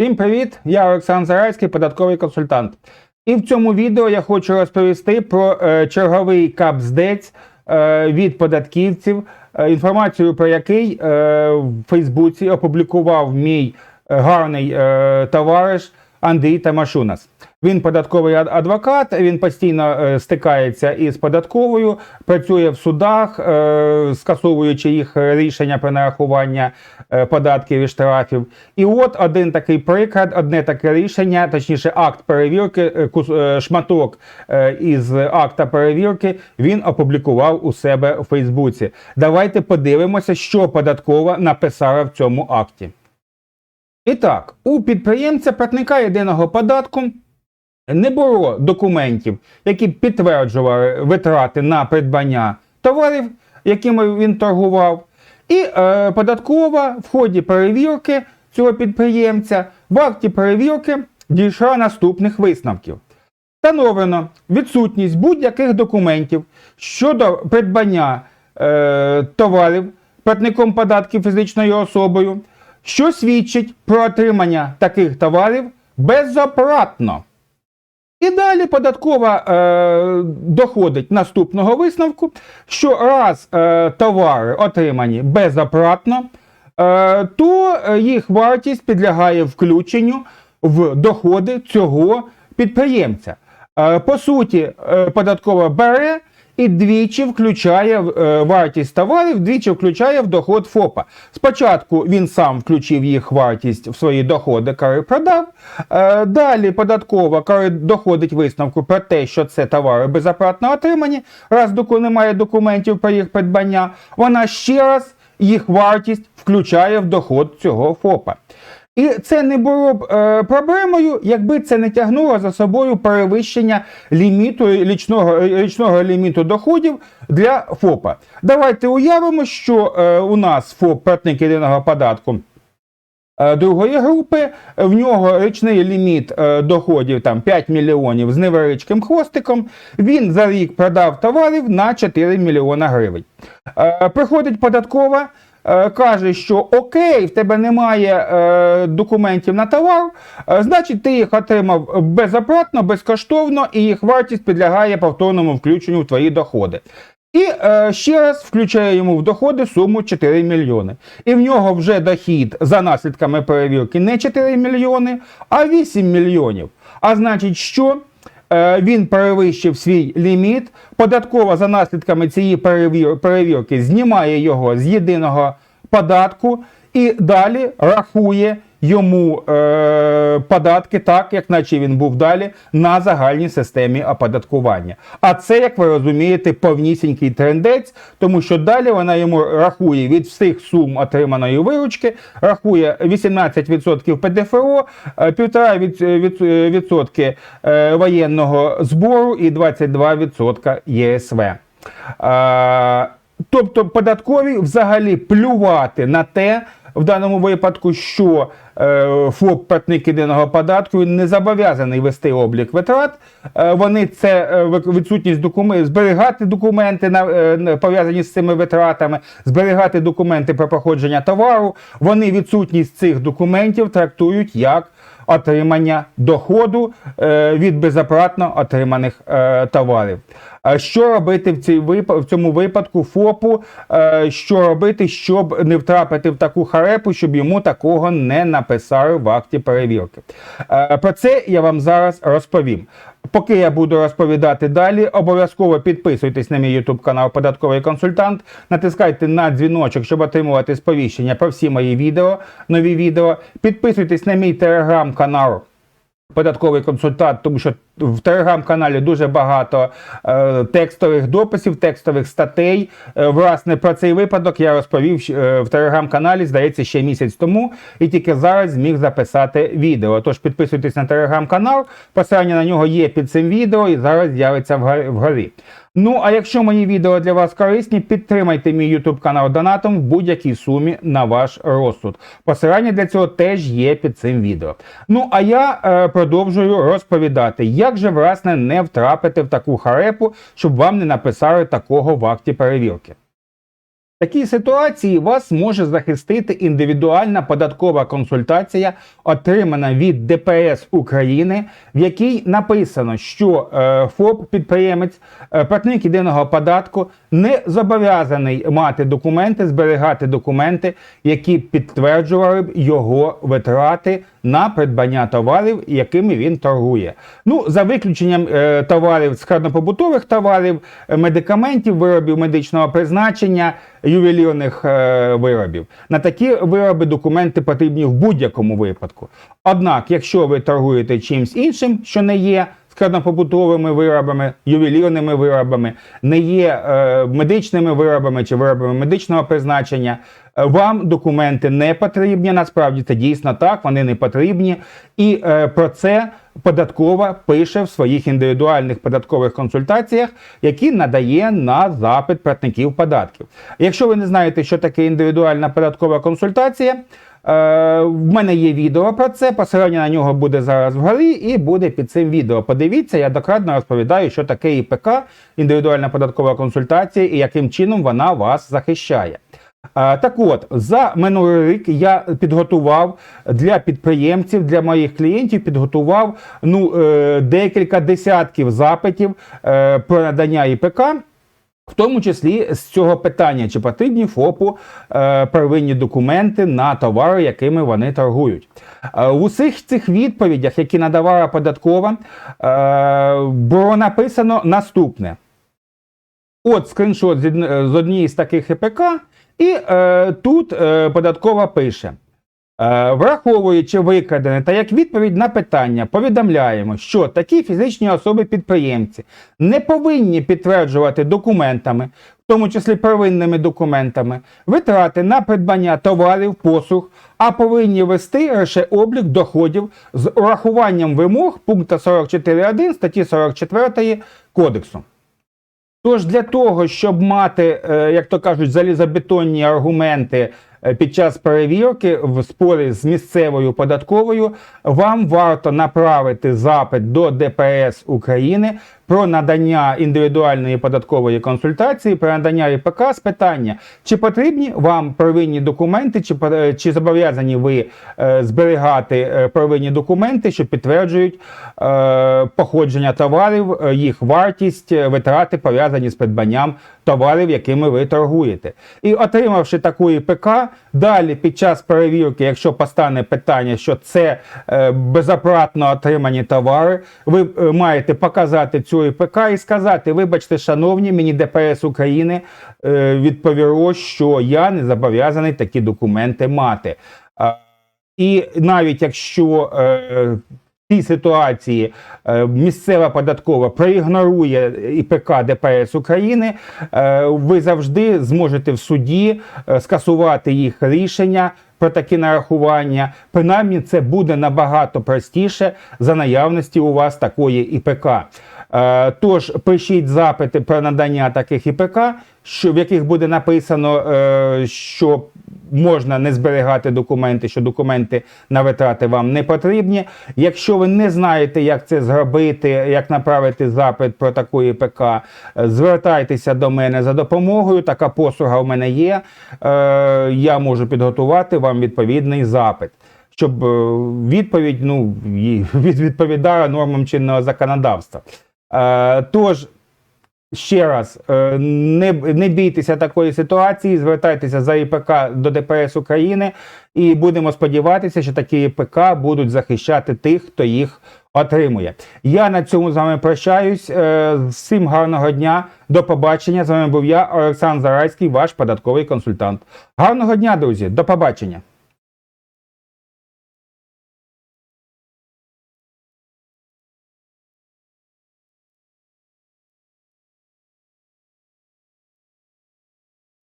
Всім привіт! Я Олександр Зарайський, податковий консультант. І в цьому відео я хочу розповісти про е, черговий капздець е, від податківців, е, інформацію про який е, в Фейсбуці опублікував мій е, гарний е, товариш Андрій Тамашунас. Він податковий адвокат, він постійно е, стикається із податковою, працює в судах, е, скасовуючи їх рішення про нарахування е, податків і штрафів. І от один такий приклад, одне таке рішення, точніше, акт перевірки, кус- шматок із акта перевірки він опублікував у себе у Фейсбуці. Давайте подивимося, що податкова написала в цьому акті. І так, у підприємця платника єдиного податку не було документів, які підтверджували витрати на придбання товарів, якими він торгував. І е, податкова в ході перевірки цього підприємця в акті перевірки дійшла наступних висновків. Встановлено відсутність будь-яких документів щодо придбання е, товарів платником податків фізичною особою, що свідчить про отримання таких товарів безоплатно. І далі податкова е, доходить наступного висновку, що раз е, товари отримані безоплатно, е, то е, їх вартість підлягає включенню в доходи цього підприємця. Е, по суті, е, податкова бере і двічі включає е, вартість товарів, двічі включає в доход ФОПа. Спочатку він сам включив їх вартість в свої доходи, коли продав. Е, Далі податкова, коли доходить висновку про те, що це товари безоплатно отримані, раз доку немає документів про їх придбання, вона ще раз їх вартість включає в доход цього ФОПа. І це не було б е, проблемою, якби це не тягнуло за собою перевищення ліміту річного, річного ліміту доходів для ФОПа. Давайте уявимо, що е, у нас ФОП платник єдиного податку. е, Другої групи в нього річний ліміт е, доходів там 5 мільйонів з невеличким хвостиком. Він за рік продав товарів на 4 мільйона гривень. Е, Приходить податкова, е, каже, що окей, в тебе немає е, документів на товар, е, значить ти їх отримав безоплатно, безкоштовно, і їх вартість підлягає повторному включенню в твої доходи. І е, ще раз включає йому в доходи суму 4 мільйони. І в нього вже дохід за наслідками перевірки не 4 мільйони, а 8 мільйонів. А значить, що е, він перевищив свій ліміт, податкова за наслідками цієї перевір- перевірки знімає його з єдиного податку і далі рахує йому е, податки так, як наче він був далі на загальній системі оподаткування. А це, як ви розумієте, повнісінький трендець, тому що далі вона йому рахує від всіх сум отриманої виручки, рахує 18% ПДФО, е, 1,5% від, від, відсотки е, воєнного збору і 22% ЄСВ. Е, Тобто податкові взагалі плювати на те, в даному випадку, що е, ФОП платник єдиного податку він не зобов'язаний вести облік витрат. Е, вони це е, відсутність документів, зберігати документи на, пов'язані з цими витратами, зберігати документи про походження товару. Вони відсутність цих документів трактують як отримання доходу е, від безоплатно отриманих е, товарів. Що робити в, цій в цьому випадку ФОПу? Е, Що робити, щоб не втрапити в таку харепу, щоб йому такого не написали в акті перевірки? Про це я вам зараз розповім. Поки я буду розповідати далі, обов'язково підписуйтесь на мій YouTube канал Податковий консультант. Натискайте на дзвіночок, щоб отримувати сповіщення про всі мої відео, нові відео. Підписуйтесь на мій телеграм-канал. Податковий консультант, тому що в телеграм-каналі дуже багато е, текстових дописів, текстових статей. Е, власне, про цей випадок я розповів е, в телеграм-каналі, здається, ще місяць тому, і тільки зараз зміг записати відео. Тож підписуйтесь на телеграм-канал, посилання на нього є під цим відео і зараз з'явиться вгорі- вгорі. Ну, а якщо мої відео для вас корисні, підтримайте мій YouTube канал донатом в будь-якій сумі на ваш розсуд. Посилання для цього теж є під цим відео. Ну, а я е, продовжую розповідати, як же власне не втрапити в таку харепу, щоб вам не написали такого в акті перевірки. Такій ситуації вас може захистити індивідуальна податкова консультація, отримана від ДПС України, в якій написано, що е, ФОП-підприємець, е, платник єдиного податку не зобов'язаний мати документи, зберігати документи, які підтверджували б його витрати на придбання товарів, якими він торгує. Ну, за виключенням е, товарів складнопобутових товарів, медикаментів, виробів медичного призначення, ювелірних е, виробів. На такі вироби документи потрібні в будь-якому випадку. Однак, якщо ви торгуєте чимсь іншим, що не є складнопобутовими виробами, ювелірними виробами, не є е, медичними виробами чи виробами медичного призначення, е, вам документи не потрібні. Насправді це дійсно так, вони не потрібні. І е, про це податкова пише в своїх індивідуальних податкових консультаціях, які надає на запит платників податків. Якщо ви не знаєте, що таке індивідуальна податкова консультація. Е, В мене є відео про це, посилання на нього буде зараз вгорі і буде під цим відео. Подивіться, я докладно розповідаю, що таке ІПК, індивідуальна податкова консультація, і яким чином вона вас захищає. Е, Так от, за минулий рік я підготував для підприємців, для моїх клієнтів, підготував ну, е, декілька десятків запитів про надання ІПК. В тому числі з цього питання, чи потрібні ФОПу е, первинні документи на товари, якими вони торгують. Е, в усіх цих відповідях, які надавала податкова, е, було написано наступне. От скріншот з, однієї з таких ІПК, і е, тут е, податкова пише. Е, Враховуючи викрадене та як відповідь на питання, повідомляємо, що такі фізичні особи-підприємці не повинні підтверджувати документами, в тому числі первинними документами, витрати на придбання товарів, послуг, а повинні вести лише облік доходів з урахуванням вимог пункту 44.1 статті 44 Кодексу. Тож для того, щоб мати, е, як то кажуть, залізобетонні аргументи під час перевірки в спорі з місцевою податковою, вам варто направити запит до ДПС України про надання індивідуальної податкової консультації, про надання ІПК з питання, чи потрібні вам первинні документи, чи, е, чи зобов'язані ви е, зберігати е, первинні документи, що підтверджують е, походження товарів, е, їх вартість, витрати пов'язані з придбанням товарів, якими ви торгуєте. І отримавши таку ІПК, далі під час перевірки, якщо постане питання, що це е, безоплатно отримані товари, ви маєте показати цю ІПК і сказати: вибачте, шановні, мені ДПС України е, відповіло, що я не зобов'язаний такі документи мати. І навіть якщо е, в цій ситуації е, місцева податкова проігнорує ІПК ДПС України, ви завжди зможете в суді скасувати їх рішення. Про такі нарахування, принаймні, це буде набагато простіше за наявності у вас такої ІПК. Е, Тож пишіть запити про надання таких ІПК, що в яких буде написано, е, що можна не зберігати документи, що документи на витрати вам не потрібні. Якщо ви не знаєте, як це зробити, як направити запит про таку ІПК, е, звертайтеся до мене за допомогою. Така послуга у мене є. Е, Я можу підготувати вам відповідний запит. Щоб е, відповідь ну, відповідала нормам чинного законодавства. Тож, ще раз, е, не, не бійтеся такої ситуації, звертайтеся за ІПК до ДПС України, і будемо сподіватися, що такі ІПК будуть захищати тих, хто їх отримує. Я на цьому з вами прощаюсь. Е, Всім гарного дня, до побачення. З вами був я, Олександр Зарайський, ваш податковий консультант. Гарного дня, друзі, до побачення.